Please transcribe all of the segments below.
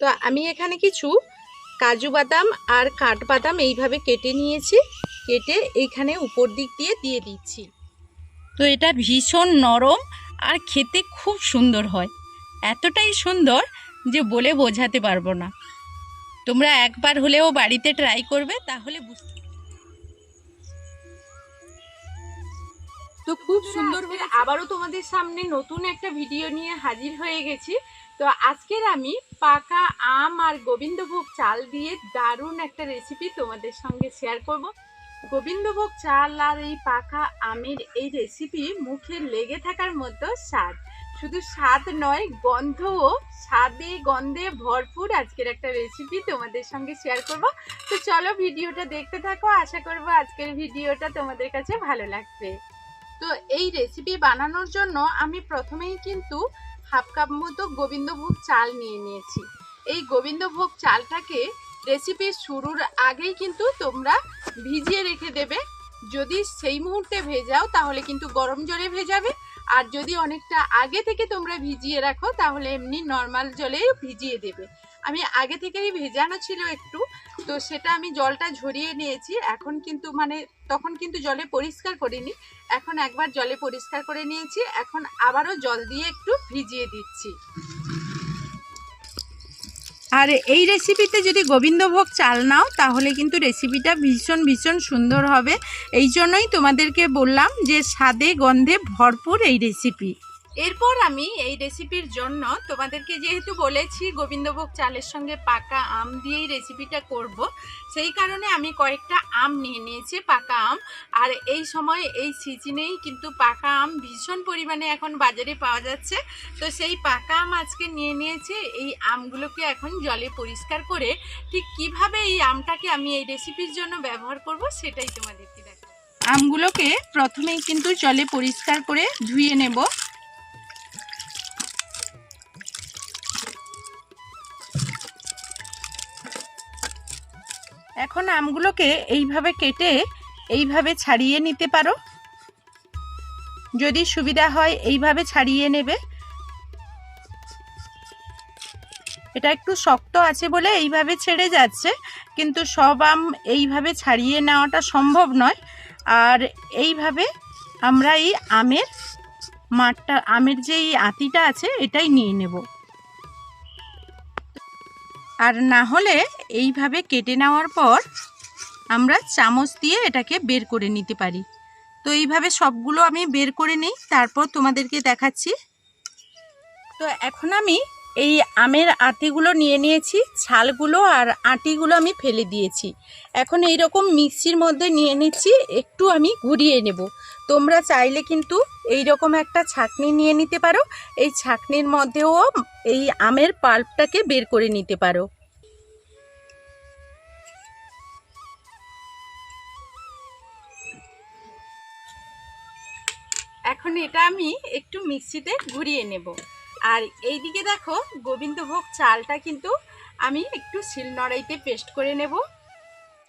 তো আমি এখানে কিছু কাজু বাদাম আর কাঠবাদাম এইভাবে কেটে নিয়েছি, কেটে এইখানে উপর দিক দিয়ে দিয়ে দিচ্ছি। তো এটা ভীষণ নরম আর খেতে খুব সুন্দর হয়। এতটাই সুন্দর যে বলে বোঝাতে পারব না। তোমরা একবার হলেও বাড়িতে ট্রাই করবে, তাহলে বুঝতে তো খুব সুন্দর আবারও তোমাদের সামনে নতুন একটা ভিডিও নিয়ে হাজির হয়ে গেছি। তো আজকের আমি পাকা আম আর গোবিন্দভোগ চাল দিয়ে দারুণ একটা রেসিপি তোমাদের সঙ্গে শেয়ার করব। গোবিন্দভোগ চাল আর এই পাকা আমের এই রেসিপি মুখে লেগে থাকার মতো স্বাদ। শুধু স্বাদ নয়, গন্ধও, স্বাদে গন্ধে ভরপুর আজকের একটা রেসিপি তোমাদের সঙ্গে শেয়ার করব। তো চলো ভিডিওটা দেখতে থাকো, আশা করব আজকের ভিডিওটা তোমাদের কাছে ভালো লাগবে। তো এই রেসিপি বানানোর জন্য আমি প্রথমেই কিন্তু হাফ কাপ মতো গোবিন্দভোগ চাল নিয়ে নিয়েছি। এই গোবিন্দভোগ চালটাকে রেসিপির শুরুর আগেই কিন্তু তোমরা ভিজিয়ে রেখে দেবে। যদি সেই মুহূর্তে ভেজাও, তাহলে কিন্তু গরম জলে ভেজাবে। আর যদি অনেকটা আগে থেকে তোমরা ভিজিয়ে রাখো, তাহলে এমনি নর্মাল জলে ভিজিয়ে দেবে। আমি আগে থেকেই ভেজানো ছিল একটু। তো সেটা আমি জলটা ঝরিয়ে নিয়েছি। এখন কিন্তু মানে তখন কিন্তু জলে পরিষ্কার করিনি। এখন একবার জলে পরিষ্কার করে নিয়েছি। এখন আবারও জল দিয়ে একটু ভিজিয়ে দিচ্ছি। আর এই রেসিপিতে যদি গোবিন্দভোগ চাল নাও, তাহলে কিন্তু রেসিপিটা ভীষণ ভীষণ সুন্দর হবে। এই জন্যই তোমাদেরকে বললাম যে স্বাদে, গন্ধে ভরপুর এই রেসিপি এরপর আমি এই রেসিপির জন্য তোমাদেরকে যেহেতু বলেছি গোবিন্দভোগ চালের সঙ্গে পাকা আম দিয়েই রেসিপিটা করব, সেই কারণে আমি কয়েকটা আম নিয়ে নিয়েছি, পাকা আম। আর এই সময়, এই সিজনেই কিন্তু পাকা আম ভীষণ পরিমাণে এখন বাজারে পাওয়া যাচ্ছে। তো সেই পাকা আম আজকে নিয়ে নিয়েছে, এই আমগুলোকে এখন জলে পরিষ্কার করে ঠিক কীভাবে এই আমটাকে আমি এই রেসিপির জন্য ব্যবহার করব সেটাই তোমাদেরকে দেখো আমগুলোকে প্রথমেই কিন্তু জলে পরিষ্কার করে ধুয়ে নেব। এখন আমগুলোকে এইভাবে কেটে এইভাবে ছাড়িয়ে নিতে পারো। যদি সুবিধা হয়, এইভাবে ছাড়িয়ে নেবে। এটা একটু শক্ত আছে বলে এইভাবে ছেড়ে যাচ্ছে, কিন্তু সব আম এইভাবে ছাড়িয়ে নেওয়াটা সম্ভব নয়। আর এইভাবে আমরা এই আমের মাঠটা, আমের যে এই আতিটা আছে, এটাই নিয়ে নেব। আর না হলে এইভাবে কেটে নেওয়ার পর আমরা চামচ দিয়ে এটাকে বের করে নিতে পারি। তো এইভাবে সবগুলো আমি বের করে নিই, তারপর তোমাদেরকে দেখাচ্ছি। তো এখন আমি এই আমের আটিগুলো নিয়ে নিয়েছি, ছালগুলো আর আটিগুলো আমি ফেলে দিয়েছি। এখন এই রকম মিক্সির মধ্যে নিয়ে নিচ্ছি, একটু আমি ঘুরিয়ে নেব। তোমরা চাইলে কিন্তু এই রকম একটা ছাকনি নিয়ে নিতে পারো। এই ছাকনির মধ্যেও এই আমের পাল্পটাকে বের করে নিতে পারো। এখন এটা আমি একটু মিক্সিতে ঘুরিয়ে নেব। আর এইদিকে দেখো গোবিন্দভোগ চালটা কিন্তু আমি একটু শিলনড়াইতে পেস্ট করে নেব।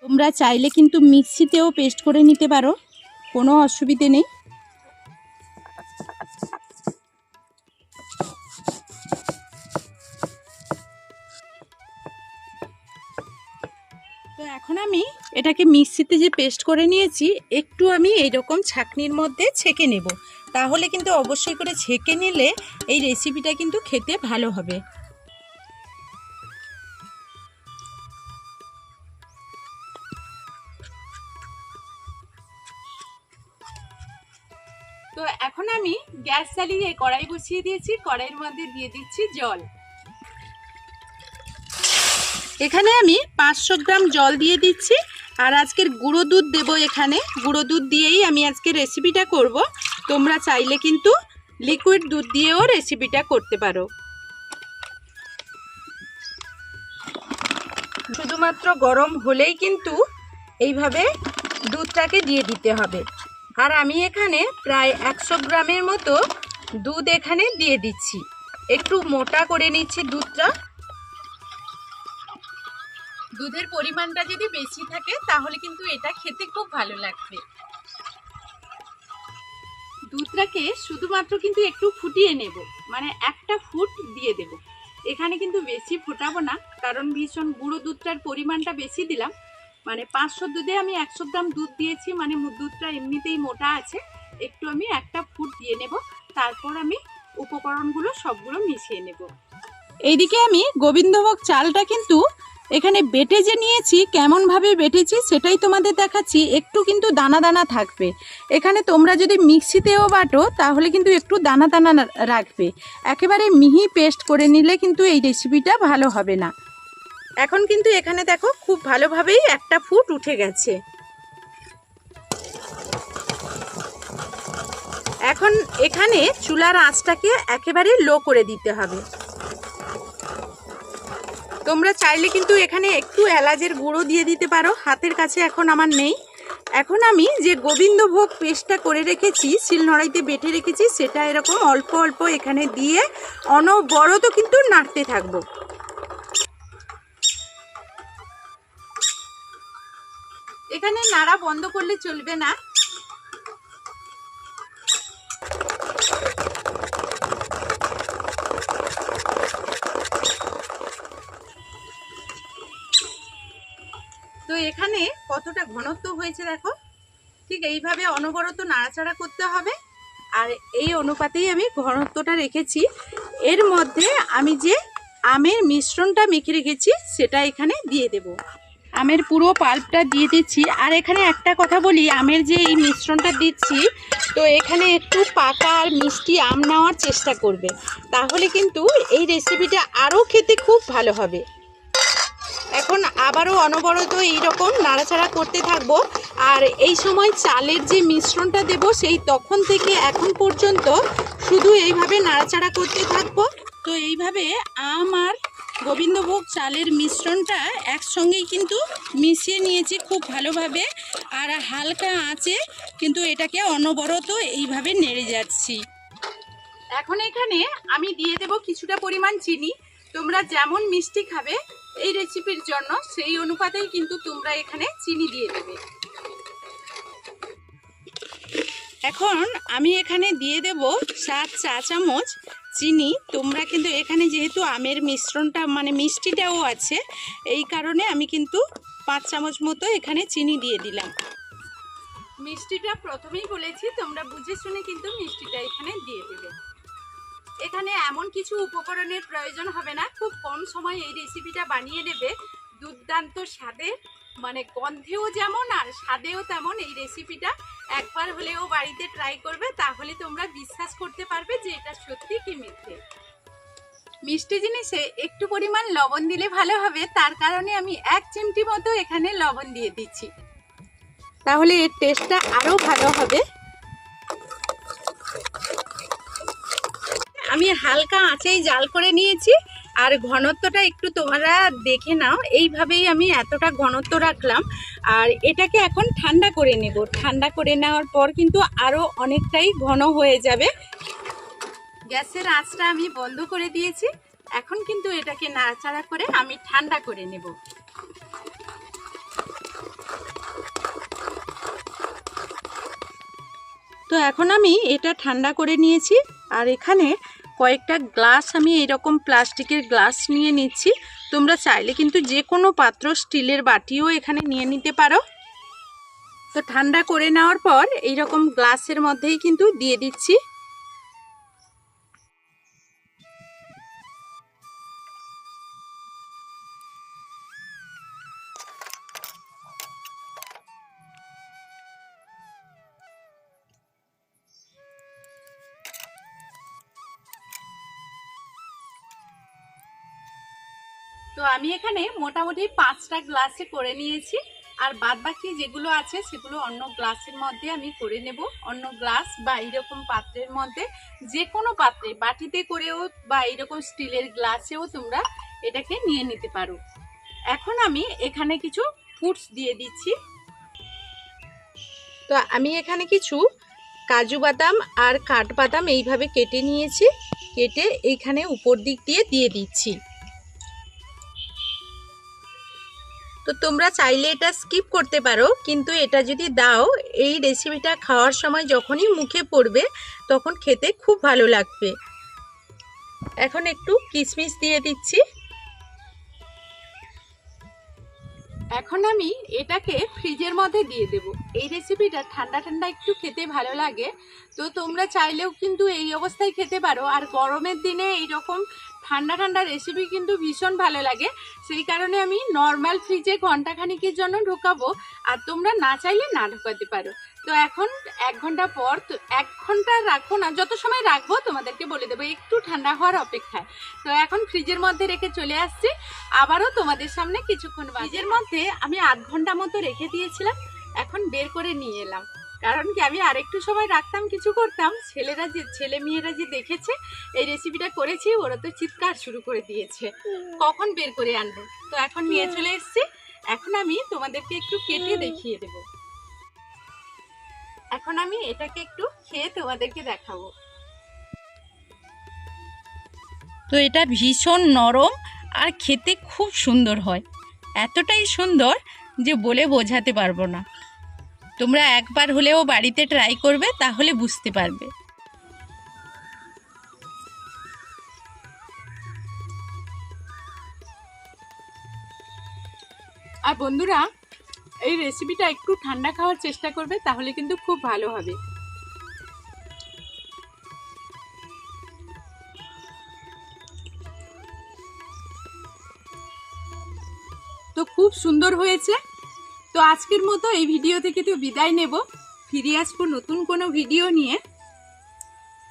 তোমরা চাইলে কিন্তু মিক্সিতেও পেস্ট করে নিতে পারো, কোনো অসুবিধে নেই। তো এখন আমি এটাকে মিক্সিতে যে পেস্ট করে নিয়েছি, একটু আমি এইরকম ছাকনির মধ্যে ছেঁকে নেব। তাহলে কিন্তু অবশ্যই করে ছেঁকে নিলে এই রেসিপিটা কিন্তু খেতে ভালো হবে। তো এখন আমি গ্যাস চালিয়ে কড়াই বসিয়ে দিয়েছি, কড়াইয়ের মধ্যে দিয়ে দিচ্ছি জল। এখানে আমি পাঁচশো গ্রাম জল দিয়ে দিচ্ছি, আর আজকের গুঁড়ো দুধ দেব এখানে। গুঁড়ো দুধ দিয়েই আমি আজকে রেসিপিটা করব। তোমরা চাইলে কিন্তু লিকুইড দুধ দিয়েও রেসিপিটা করতে পারো। শুধুমাত্র গরম হলেই কিন্তু এইভাবে দুধটাকে দিয়ে দিতে হবে। আর আমি এখানে প্রায় একশো গ্রামের মতো দুধ এখানে দিয়ে দিচ্ছি। একটু মোটা করে নিচ্ছি দুধটা। দুধের পরিমাণটা যদি বেশি থাকে, তাহলে কিন্তু এটা খেতে খুব ভালো লাগবে। দুধটাকে শুধুমাত্র কিন্তু একটু ফুটিয়ে নেব। মানে একটা ফুট দিয়ে দেব। এখানে কিন্তু বেশি ফোটাবো না, কারণ ভীষণ গুঁড়ো দুধটার পরিমাণটা বেশি দিলাম। মানে পাঁচশো দুধে আমি একশো গ্রাম দুধ দিয়েছি মানে দুধটা এমনিতেই মোটা আছে। একটু আমি একটা ফুট দিয়ে নেব, তারপর আমি উপকরণগুলো সবগুলো মিশিয়ে নেব। এইদিকে আমি গোবিন্দভোগ চালটা কিন্তু এখানে বেটে যে নিয়েছি কেমনভাবে বেটেছি সেটাই তোমাদের দেখাচ্ছি। একটু কিন্তু দানা দানা থাকবে। এখানে তোমরা যদি মিক্সিতেও বাটো, তাহলে কিন্তু একটু দানা দানা রাখবে। একেবারে মিহি পেস্ট করে নিলে কিন্তু এই রেসিপিটা ভালো হবে না। এখন কিন্তু এখানে দেখো খুব ভালোভাবেই একটা ফুট উঠে গেছে। এখন এখানে চুলার আঁচটাকে একেবারে লো করে দিতে হবে। তোমরা চাইলে কিন্তু এখানে একটু এলাচের গুঁড়ো দিয়ে দিতে পারো। হাতের কাছে এখন আমার নেই। এখন আমি যে গোবিন্দভোগ পেস্টটা করে রেখেছি, শিলনোড়াইতে বেটে রেখেছি, সেটা এরকম অল্প অল্প এখানে দিয়ে অনবরত কিন্তু নাড়তে থাকব। এখানে নাড়া বন্ধ করলে চলবে না। এখানে কতটা ঘনত্ব হয়েছে দেখো? ঠিক এইভাবে অনবরত নাড়াচাড়া করতে হবে। আর এই অনুপাতেই আমি ঘনত্বটা রেখেছি। এর মধ্যে আমি যে আমের মিশ্রণটা মেখে রেখেছি, সেটা এখানে দিয়ে দেব। আমের পুরো পাল্পটা দিয়ে দিচ্ছি। আর এখানে একটা কথা বলি, আমের যে এই মিশ্রণটা দিচ্ছি, তো এখানে একটু পাকা আর মিষ্টি আম নেওয়ার চেষ্টা করবে। তাহলে কিন্তু এই রেসিপিটা আরও খেতে খুব ভালো হবে। এখন আবারও অনবরত এইরকম নাড়াচাড়া করতে থাকব। আর এই সময় চালের যে মিশ্রণটা দেব, সেই তখন থেকে এখন পর্যন্ত শুধু এইভাবে নাড়াচাড়া করতে থাকব। তো এইভাবে আম আর গোবিন্দভোগ চালের মিশ্রণটা একসঙ্গেই কিন্তু মিশিয়ে নিয়েছি খুব ভালোভাবে। আর হালকা আঁচে কিন্তু এটাকে অনবরত এইভাবে নেড়ে যাচ্ছি। এখন এখানে আমি দিয়ে দেব কিছুটা পরিমাণ চিনি। তোমরা যেমন মিষ্টি খাবে এই রেসিপির জন্য সেই অনুপাতেই কিন্তু তোমরা এখানে চিনি দিয়ে দেবে। এখন আমি এখানে দিয়ে দেব সাত চা চামচ চিনি। তোমরা কিন্তু এখানে যেহেতু আমের মিশ্রণটা মানে মিষ্টিটাও আছে, এই কারণে আমি কিন্তু পাঁচ চামচ মতো এখানে চিনি দিয়ে দিলাম। মিষ্টিটা প্রথমেই বলেছি, তোমরা বুঝে শুনে কিন্তু মিষ্টিটা এখানে দিয়ে দেবে। এখানে এমন কিছু উপকরণের প্রয়োজন হবে না। খুব কম সময়ে এই রেসিপিটা বানিয়ে নেবে। দুর্দান্ত স্বাদের মানে গন্ধেও যেমন আর স্বাদেও তেমন এই রেসিপিটা একবার হলেও বাড়িতে ট্রাই করবে, তাহলে তোমরা বিশ্বাস করতে পারবে যে এটা সত্যি কি মিথ্যে। মিষ্টি জিনিসে একটু পরিমাণ লবণ দিলে ভালো হবে, তার কারণে আমি এক চিমটি মতো এখানে লবণ দিয়ে দিচ্ছি। তাহলে এর টেস্টটা আরও ভালো হবে। আমি হালকা আঁচেই জাল করে নিয়েছি, আর ঘনত্বটা একটু তোমরা দেখে নাও। এইভাবেই আমি এতটা ঘনত্ব রাখলাম। আর এটাকে এখন ঠান্ডা করে নেব। ঠান্ডা করে নেওয়ার পর কিন্তু আরও অনেকটাই ঘন হয়ে যাবে। গ্যাসের আঁচটা আমি বন্ধ করে দিয়েছি। এখন কিন্তু এটাকে নাড়াচাড়া করে আমি ঠান্ডা করে নেব। তো এখন আমি এটা ঠান্ডা করে নিয়েছি। আর এখানে কয়েকটা গ্লাস আমি এরকম প্লাস্টিকের গ্লাস নিয়ে নিচ্ছি। তোমরা চাইলে কিন্তু যে কোনো পাত্র স্টিলের বাটিও এখানে নিয়ে নিতে পারো। তো ঠান্ডা করে নেওয়ার পর এইরকম গ্লাসের মধ্যেই কিন্তু দিয়ে দিচ্ছি। তো আমি এখানে মোটামুটি পাঁচটা গ্লাসে করে নিয়েছি। আর বাদ বাকি যেগুলো আছে, সেগুলো অন্য গ্লাসের মধ্যে আমি করে নেব। অন্য গ্লাস বা এইরকম পাত্রের মধ্যে যে কোনো পাত্রে, বাটিতে করেও বা এইরকম স্টিলের গ্লাসেও তোমরা এটাকে নিয়ে নিতে পারো। এখন আমি এখানে কিছু ফুডস দিয়ে দিচ্ছি। তো আমি এখানে কিছু কাজু বাদাম আর কাঠবাদাম এইভাবে কেটে নিয়েছি। কেটে এইখানে উপর দিক দিয়ে দিয়ে দিচ্ছি। তো তোমরা চাইলে এটা স্কিপ করতে পারো, কিন্তু এটা যদি দাও, এই রেসিপিটা খাওয়ার সময় যখনই মুখে পড়বে, তখন খেতে খুব ভালো লাগবে। এখন একটু কিশমিশ দিয়ে দিচ্ছি। এখন আমি এটাকে ফ্রিজের মধ্যে দিয়ে দেব। এই রেসিপিটা ঠান্ডা ঠান্ডা একটু খেতে ভালো লাগে। তো তোমরা চাইলেও কিন্তু এই অবস্থায় খেতে পারো। আর গরমের দিনে এইরকম ঠান্ডা ঠান্ডা রেসিপি কিন্তু ভীষণ ভালো লাগে। সেই কারণে আমি নর্মাল ফ্রিজে ঘন্টাখানিকের জন্য ঢোকাবো, আর তোমরা না চাইলে না ঢোকাতে পারো। তো এখন এক ঘণ্টা পর তো এক ঘণ্টা রাখব না, যত সময় রাখব তোমাদেরকে বলে দেবো, একটু ঠান্ডা হওয়ার অপেক্ষায়। তো এখন ফ্রিজের মধ্যে রেখে চলে আসছি, আবারও তোমাদের সামনে কিছুক্ষণ ফ্রিজের মধ্যে আমি আধ ঘণ্টা মতো রেখে দিয়েছিলাম, এখন বের করে নিয়ে এলাম। কারণ কি আমি আরেকটু সময় রাখতাম কিছু করতাম। ছেলেরা যে ছেলে মেয়েরা যে দেখেছে এই রেসিপিটা করেছি ওরা তো চিৎকার শুরু করে দিয়েছে। কখন বের করে আনব? তো এখন নিয়ে চলে এসেছি। এখন আমি তোমাদেরকে একটু কেটে দেখিয়ে দেব। এখন আমি এটাকে একটু খেয়ে তোমাদেরকে দেখাবো। তো এটা ভীষণ নরম আর খেতে খুব সুন্দর হয়। এতটাই সুন্দর যে বলে বোঝাতে পারব না। তোমরা একবার হলেও বাড়িতে ট্রাই করবে, তাহলে বুঝতে পারবে। আর বন্ধুরা, এই রেসিপিটা একটু ঠান্ডা খাওয়ার চেষ্টা করবে, তাহলে কিন্তু খুব ভালো হবে। তো খুব সুন্দর হয়েছে। তো আজকের মতো এই ভিডিও থেকে তো বিদায় নেব। ফিরে আসব নতুন কোনো ভিডিও নিয়ে।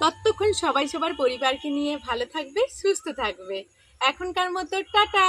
ততক্ষণ সবাই সবার পরিবারকে নিয়ে ভালো থাকবে, সুস্থ থাকবে। এখনকার মতো টাটা!